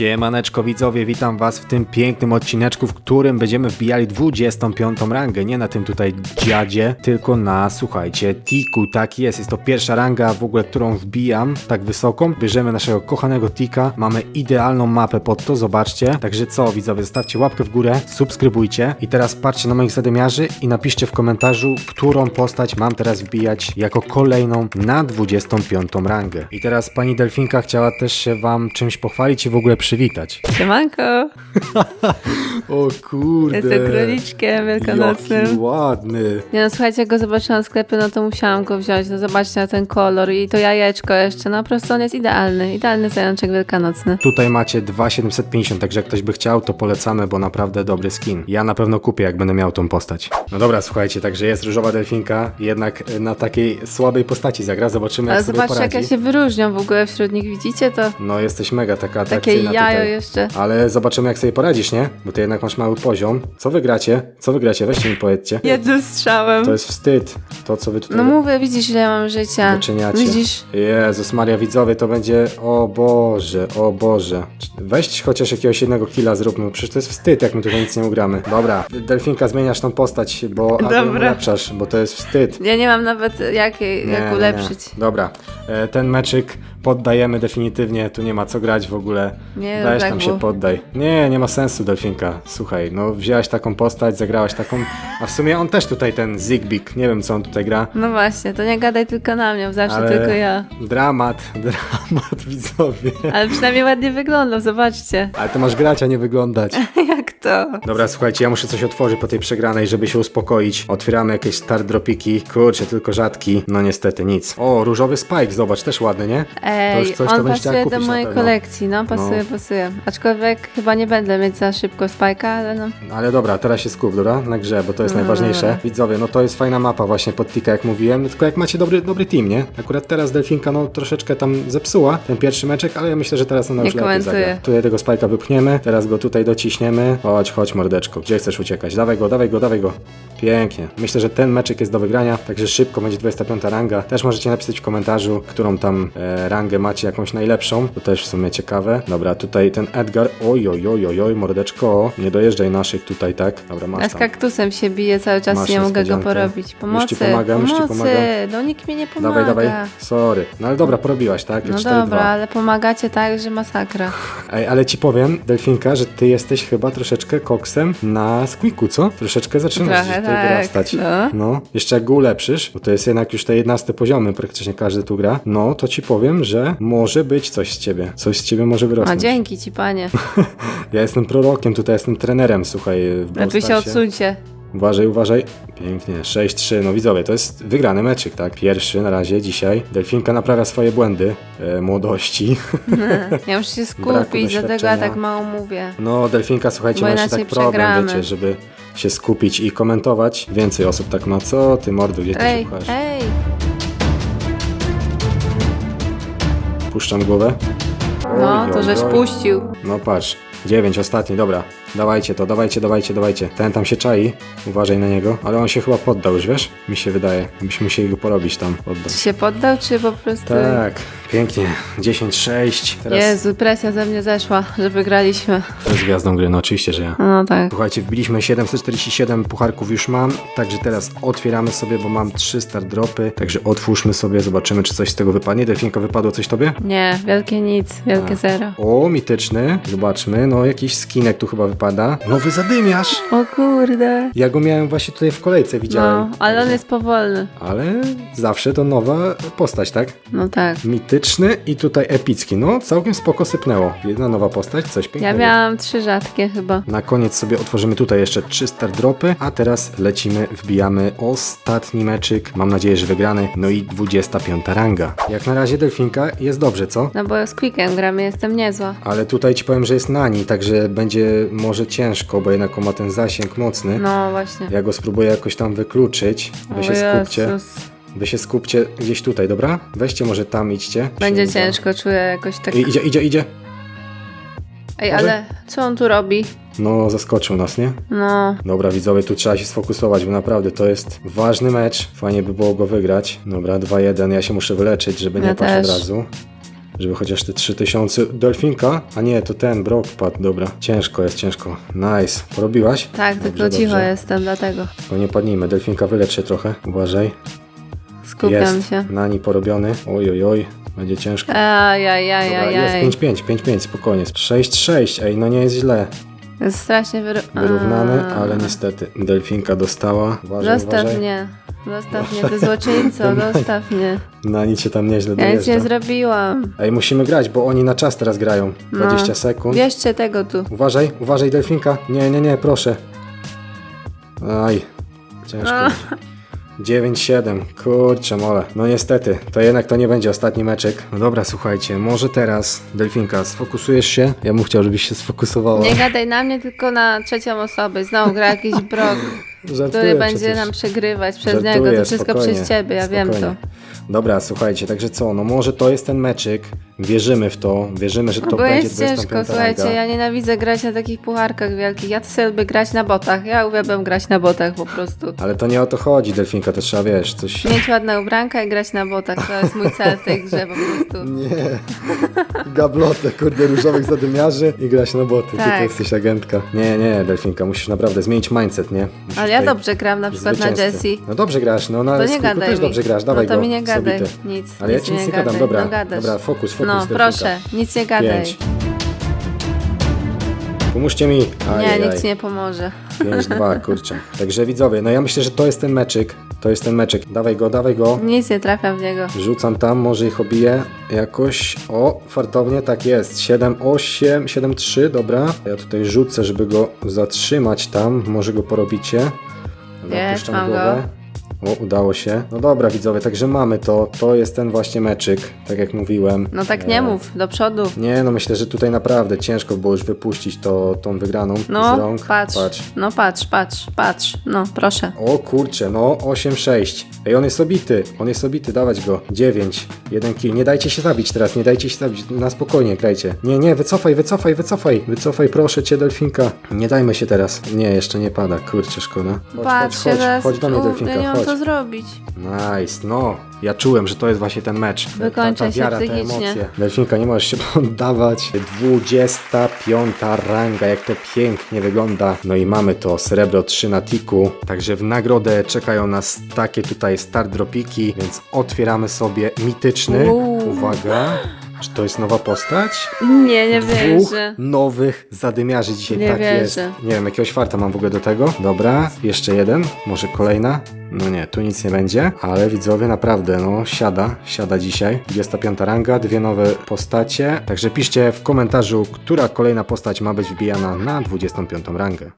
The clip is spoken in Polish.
Siemaneczko widzowie, witam was w tym pięknym odcineczku, w którym będziemy wbijali 25 rangę, nie na tym tutaj dziadzie, tylko na, słuchajcie, tiku, tak jest, jest to pierwsza ranga w ogóle, którą wbijam tak wysoką, bierzemy naszego kochanego tika, mamy idealną mapę pod to, zobaczcie, także co widzowie, zostawcie łapkę w górę, subskrybujcie. I teraz patrzcie na moich zadymiarzy i napiszcie w komentarzu, którą postać mam teraz wbijać jako kolejną na 25 rangę. I teraz pani Delfinka chciała też się wam czymś pochwalić i w ogóle przywitać. Siemanko, O kurde. jestem króliczkiem wielkanocnym. Jaki ładny. Nie no, słuchajcie, jak go zobaczyłam w sklepie, no to musiałam go wziąć. No zobaczcie na ten kolor i to jajeczko jeszcze. No po prostu on jest idealny. Idealny zajączek wielkanocny. Tutaj macie 2,750, także jak ktoś by chciał, to polecamy, bo naprawdę dobry skin. Ja na pewno kupię, jak będę miał tą postać. No dobra, słuchajcie, także jest różowa delfinka, jednak e, na takiej słabej postaci zagra, zobaczymy Ale jak sobie zobaczcie, jak poradzi. ja się wyróżniam w ogóle wśród nich. Widzicie to? No jesteś mega taka Takie atrakcyjna jajo tutaj. jeszcze. Ale zobaczymy jak sobie poradzisz, nie? Bo ty jednak masz mały poziom. Co wygracie? Co wygracie? Weźcie mi powiedzcie. Jednym strzałem. To jest wstyd. To co wy tutaj No mówię, widzisz ile ja mam życia. wyczyniacie. Widzisz? Jezus Maria, widzowie, to będzie... O Boże, o Boże. Weź chociaż jakiegoś jednego killa zróbmy, bo przecież to jest wstyd, jak my tutaj nic nie ugramy. Dobra, Delfinka, zmieniasz tą postać, bo... ją Dobra. ulepszasz, bo to jest wstyd. Ja nie mam nawet jak, jej- Nie, jak nie, ulepszyć. Nie. Dobra, e, ten meczyk poddajemy definitywnie, tu nie ma co grać w ogóle. Nie, Weź tak tam się poddaj. Nie, nie ma sensu, Delfinka. Słuchaj, no wzięłaś taką postać, zagrałaś taką, a w sumie on też tutaj ten Zigbik, nie wiem co on tutaj gra. No właśnie, to nie gadaj tylko na mnie, zawsze Ale tylko ja. dramat, dramat widzowie. Ale przynajmniej ładnie wyglądam, zobaczcie. Ale to masz grać, a nie wyglądać. to? Dobra, słuchajcie, ja muszę coś otworzyć po tej przegranej, żeby się uspokoić. Otwieramy jakieś star dropiki. Kurczę, tylko rzadki. No niestety nic. O, różowy spike, zobacz, też ładny, nie? to Ej, już coś, to on chciała pasuje do mojej kolekcji, no pasuje, No. pasuje. Aczkolwiek chyba nie będę mieć za szybko spajka, ale no. Ale dobra, teraz się skup, dobra? Na grze, bo to jest najważniejsze. Widzowie, no to jest fajna mapa właśnie pod Tika, jak mówiłem. Tylko jak macie dobry, dobry team, nie? Akurat teraz Delfinka, no troszeczkę tam zepsuła ten pierwszy meczek, ale ja myślę, że teraz ona Nie już lepiej komentuję. zagra. Tutaj tego spajka wypchniemy, teraz go tutaj dociśniemy. Chodź, chodź mordeczko, gdzie chcesz uciekać? Dawaj go, dawaj go, dawaj go. Pięknie. Myślę, że ten meczek jest do wygrania, także szybko będzie 25 ranga. Też możecie napisać w komentarzu, którą tam e, rangę macie, jakąś najlepszą. To też w sumie ciekawe. Dobra, tutaj ten Edgar. Oj, oj, oj, oj, oj mordeczko. Nie dojeżdżaj naszych tutaj, tak? Dobra, masz z tam. kaktusem się bije cały czas Masz nie mogę go niespodziankę. porobić. Pomocy, Już ci pomagam, już ci pomocy. pomagam. No nikt mi nie pomaga. Dawaj, dawaj. Sorry. No ale dobra, porobiłaś, tak? No 4-2. dobra, ale pomagacie tak, że masakra. Ej, ale ci powiem, Delfinka, że ty jesteś chyba troszeczkę koksem na squeaku, co? Troszeczkę zaczynasz Trochę tutaj tak, wyrastać. no. no. Jeszcze jak go ulepszysz, bo to jest jednak już te 11 poziomy, praktycznie każdy tu gra, no to ci powiem, że może być coś z ciebie. Coś z ciebie może A wyrosnąć. dzięki ci, panie. Ja jestem prorokiem, tutaj jestem trenerem, słuchaj, w Lepiej się Ballstarsie. odsuńcie. Uważaj, uważaj. Pięknie, 6-3. No widzowie, to jest wygrany meczyk, tak? Pierwszy na razie dzisiaj. Delfinka naprawia swoje błędy e, młodości. Ja muszę się skupić, dlatego ja tak mało mówię. No, Delfinka, słuchajcie, Bo ma jeszcze tak problem, przegramy. wiecie, żeby się skupić i komentować. Więcej osób tak ma. Co ty, mordu, gdzie ty się Ej, pchasz? ej. Puszczam głowę. No, Oj, to oj, żeś oj. puścił. No patrz, dziewięć, ostatni, dobra. Dawajcie to, dawajcie, dawajcie, dawajcie. Ten tam się czai, uważaj na niego. Ale on się chyba poddał już, wiesz? Mi się wydaje. Byśmy musieli go porobić tam. Poddał. Czy się poddał, czy po prostu... Tak, pięknie. 10-6. Teraz Jezu, presja ze mnie zeszła, że wygraliśmy. to jest gwiazdą gry, no oczywiście, że ja. No tak. Słuchajcie, wbiliśmy 747 pucharków już mam, także teraz otwieramy sobie, bo mam 3 star dropy, także otwórzmy sobie, zobaczymy czy coś z tego wypadnie. Delfinka, wypadło coś tobie? Nie, wielkie nic, wielkie zero. O, mityczny, zobaczmy, no jakiś skinek tu chyba wypada. Nowy zadymiarz! O kurde. Ja go miałem właśnie tutaj w kolejce, widziałem. No, ale on jest powolny. Ale zawsze to nowa postać, tak? No tak. Mityczny i tutaj epicki, no całkiem spoko sypnęło. Jedna nowa postać, coś Ja pięknego. miałam trzy rzadkie chyba. Na koniec sobie otworzymy tutaj jeszcze 3 star dropy, a teraz lecimy, wbijamy ostatni meczyk. Mam nadzieję, że wygrany. No i 25 ranga. Jak na razie Delfinka jest dobrze, co? No bo z Quickiem gramy, jestem niezła. Ale tutaj ci powiem, że jest nani, także będzie może ciężko, bo jednak on ma ten zasięg mocny. No właśnie. Ja go spróbuję jakoś tam wykluczyć. Wy się skupcie. Jezus. Wy się skupcie gdzieś tutaj, dobra? Weźcie może tam idźcie. Będzie Się uda. ciężko, czuję jakoś tak... I, idzie, idzie, idzie. Ej, Może? ale co on tu robi? No, zaskoczył nas, nie? No, Dobra, widzowie, tu trzeba się sfokusować, bo naprawdę to jest ważny mecz. Fajnie by było go wygrać. Dobra, 2-1. Ja się muszę wyleczyć, żeby nie Ja paść też. od razu. Żeby chociaż te 3000... Delfinka? A nie, to ten, Brock padł, dobra. Ciężko jest, ciężko. Nice. Porobiłaś? Tak, Dobrze, tylko cicho dobrze. jestem, dlatego No nie padnijmy, Delfinka wylecz się trochę, uważaj. skupiam jest, się. Nani porobiony. Oj, oj, oj, będzie ciężko. Ajaj, Dobra, ajaj, jest 5-5, 5-5, spokojnie. 6-6, ej, no nie jest źle. Jest strasznie wyro... Wyrównany, ale niestety Delfinka dostała. Uważaj, Zostaw uważaj. mnie. Zostaw mnie, ty złoczyńco, zostaw mnie. Nani cię tam nieźle Ja nic dojeżdża. nie zrobiłam. Ej, musimy grać, bo oni na czas teraz grają. 20 No. sekund. Bierzcie tego tu. Uważaj, uważaj, Delfinka. Nie, nie, nie, proszę. Aj, ciężko. A. 9-7, kurczę mole. No niestety, to jednak to nie będzie ostatni meczek. No dobra, słuchajcie, może teraz, Delfinka, sfokusujesz się? Ja bym chciał, żebyś się sfokusowała. Nie gadaj na mnie, tylko na trzecią osobę. Znowu gra jakiś brok, Żartuję który będzie przecież. nam przegrywać przez Żartuję, niego. To wszystko spokojnie, przez ciebie, ja wiem to. spokojnie. Dobra, słuchajcie, także co, no może to jest ten meczyk, wierzymy w to, wierzymy, że to Bo będzie jest 25 ciężko, słuchajcie, ranga. ja nienawidzę grać na takich pucharkach wielkich. Ja to sobie lubię grać na botach. Ja uwielbiam grać na botach po prostu. Ale to nie o to chodzi, Delfinka, to trzeba, wiesz, coś... Mieć ładne ubranka i grać na botach. To jest mój cel w tej grze po prostu. Nie, gablotę, kurde, różowych zadymiarzy i grać na boty, ty Tak. to jesteś agentka. Nie, nie, Delfinka, musisz naprawdę zmienić mindset, nie? Musisz Ale ja dobrze gram na przykład na. Jessie. No dobrze grasz, no na To nie też mi. dobrze grasz, dawaj no to go, mi nie gadaj, nic. Ale ja nic ci nic mi nie gadam, dobra, no, dobra, fokus, fokus, No proszę, nic nie gadaj. Pięć. Pomóżcie mi. Nie, Ajajaj. nikt ci nie pomoże. 5-2, kurczę. Także widzowie, no ja myślę, że to jest ten meczyk. To jest ten meczyk. Dawaj go, dawaj go. Nic nie trafiam w niego. Rzucam tam, może ich obiję jakoś. O, fartownie, tak jest. 7-8, 7-3, dobra. Ja tutaj rzucę, żeby go zatrzymać tam. Może go porobicie. Dobra, Jest, mam głowę. O, udało się. No dobra, widzowie, także mamy to. To jest ten właśnie meczyk, tak jak mówiłem. No tak nie E, mów, do przodu. Nie, no myślę, że tutaj naprawdę ciężko było już wypuścić to, tą wygraną z No, rąk. patrz. patrz. No patrz, patrz, patrz. No, proszę. O kurczę, no 8-6. Ej, on jest obity, on jest obity, dawać go. 9, 1 kill. Nie dajcie się zabić teraz, nie dajcie się zabić, na spokojnie grajcie. Nie, nie, wycofaj, wycofaj, wycofaj, wycofaj, proszę cię, Delfinka. Nie dajmy się teraz. Nie, jeszcze nie pada, kurczę, szkoda. Chodź, Patrz chodź, chodź, chodź do mnie, Delfinka, chodź. Co zrobić. Nice, no. Ja czułem, że to jest właśnie ten mecz. Wykończę ta, ta się wiara, te psychicznie. emocje. Delfinka, nie możesz się poddawać. 25 ranga, jak to pięknie wygląda. No i mamy to srebro 3 na tiku. Także w nagrodę czekają nas takie tutaj start dropiki, więc otwieramy sobie mityczny. Uuu. Uwaga. Czy to jest nowa postać? Nie, nie Dwóch wierzę. nowych zadymiarzy dzisiaj, Nie tak wierzę. jest. Nie wiem, jakiegoś farta mam w ogóle do tego. Dobra, jeszcze jeden, może kolejna. No nie, tu nic nie będzie, ale widzowie naprawdę, no siada, siada dzisiaj. 25 ranga, dwie nowe postacie. Także piszcie w komentarzu, która kolejna postać ma być wbijana na 25 rangę.